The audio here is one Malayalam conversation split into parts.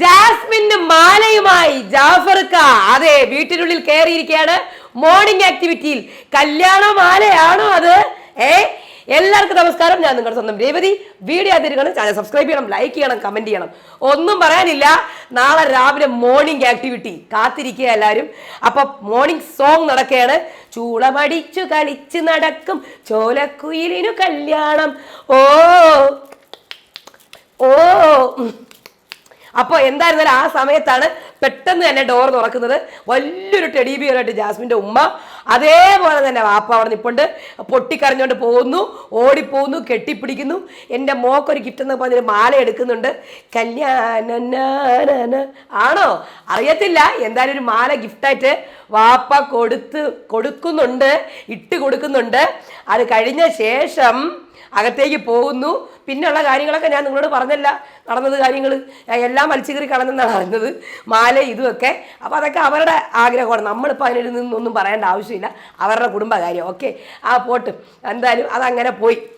ജാസ്മിന് മാലയുമായി ജാഫർക്ക. അതെ വീട്ടിനുള്ളിൽ കയറിയിരിക്കുകയാണ്. മോർണിംഗ് ആക്ടിവിറ്റിയിൽ കല്യാണ മാലയാണോ അത്? ഏ എല്ലാവർക്കും നമസ്കാരം. ഞാൻ നിങ്ങളുടെ സ്വന്തം രേവതി. വീഡിയോ അതിരുകണം ചാനൽ സബ്സ്ക്രൈബ് ചെയ്യണം ലൈക്ക് ചെയ്യണം കമന്റ് ചെയ്യണം. ഒന്നും പറയാനില്ല. നാളെ രാവിലെ മോർണിംഗ് ആക്ടിവിറ്റി കാത്തിരിക്കുക എല്ലാവരും. അപ്പൊ മോർണിംഗ് സോങ് നടക്കുകയാണ്. ചൂളമടിച്ചു കളിച്ച് നടക്കും. ചോലക്കുയിലിനു കല്യാണം. ഓ ഓ. അപ്പോൾ എന്തായിരുന്നാലും ആ സമയത്താണ് പെട്ടെന്ന് തന്നെ ഡോർ തുറക്കുന്നത്. വലിയൊരു ടെഡി ബിയറായിട്ട് ജാസ്മിന്റെ ഉമ്മ. അതേപോലെ തന്നെ വാപ്പ അവിടെ നിൽപ്പുണ്ട് പൊട്ടിക്കറിഞ്ഞുകൊണ്ട് പോകുന്നു ഓടിപ്പോകുന്നു കെട്ടിപ്പിടിക്കുന്നു. എന്റെ മോക്കൊരു ഗിഫ്റ്റ് എന്ന് പറഞ്ഞൊരു മാല എടുക്കുന്നുണ്ട്. കല്യാണ ആണോ? അറിയത്തില്ല. എന്തായാലും ഒരു മാല ഗിഫ്റ്റായിട്ട് വാപ്പ കൊടുത്ത് കൊടുക്കുന്നുണ്ട് ഇട്ട് കൊടുക്കുന്നുണ്ട്. അത് കഴിഞ്ഞ ശേഷം അകത്തേക്ക് പോകുന്നു. പിന്നെയുള്ള കാര്യങ്ങളൊക്കെ ഞാൻ നിങ്ങളോട് പറഞ്ഞല്ല. നടന്നത് കാര്യങ്ങൾ എല്ലാം വലിച്ചുകറി കടന്നെന്നാണ് അറിഞ്ഞത് മാല ഇതുമൊക്കെ അപ്പോൾ അതൊക്കെ അവരുടെ ആഗ്രഹമാണ്. നമ്മളിപ്പോൾ അതിനൊരു നിന്നൊന്നും പറയേണ്ട ആവശ്യമില്ല. അവരുടെ കുടുംബകാര്യം. ഓക്കെ? ആ പോട്ട്. എന്തായാലും അതങ്ങനെ പോയി.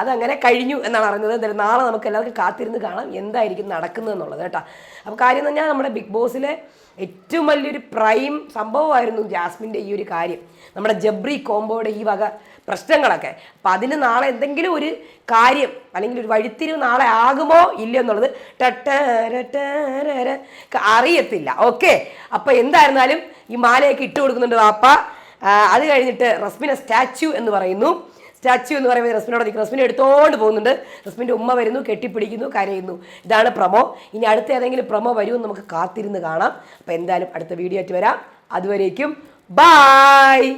അതങ്ങനെ കഴിഞ്ഞു എന്നാണ് അറിഞ്ഞത്. എന്തായാലും നാളെ നമുക്ക് എല്ലാവർക്കും കാത്തിരുന്ന് കാണാം എന്തായിരിക്കും നടക്കുന്നത് എന്നുള്ളത് കേട്ടോ. അപ്പോൾ കാര്യം എന്ന് പറഞ്ഞാൽ നമ്മുടെ ബിഗ് ബോസിലെ ഏറ്റവും വലിയൊരു പ്രൈം സംഭവമായിരുന്നു ജാസ്മിന്റെ ഈ ഒരു കാര്യം. നമ്മുടെ ജബ്രി കോംബോയുടെ ഈ വക പ്രശ്നങ്ങളൊക്കെ. അപ്പം അതിന് നാളെ എന്തെങ്കിലും ഒരു കാര്യം അല്ലെങ്കിൽ ഒരു വഴിത്തിരിവ് നാളെ ആകുമോ ഇല്ലയോ എന്നുള്ളത് അറിയത്തില്ല. ഓക്കെ അപ്പം എന്തായിരുന്നാലും ഈ മാലയൊക്കെ ഇട്ട് കൊടുക്കുന്നുണ്ട് വാപ്പ. അത് കഴിഞ്ഞിട്ട് റസ്മിനെ സ്റ്റാച്യു എന്ന് പറയുന്നു. സ്റ്റാച്യു എന്ന് പറയുമ്പോൾ റസ്മിനോട് നിൽക്കും റസ്മിനെ എടുത്തോണ്ട് പോകുന്നുണ്ട്. റസ്മിന്റെ ഉമ്മ വരുന്നു കെട്ടിപ്പിടിക്കുന്നു കരയുന്നു. ഇതാണ് പ്രമോ. ഇനി അടുത്ത ഏതെങ്കിലും പ്രമോ വരുമെന്ന് നമുക്ക് കാത്തിരുന്ന് കാണാം. അപ്പോൾ എന്തായാലും അടുത്ത വീഡിയോ ആയിട്ട് വരാം. അതുവരേക്കും ബായ്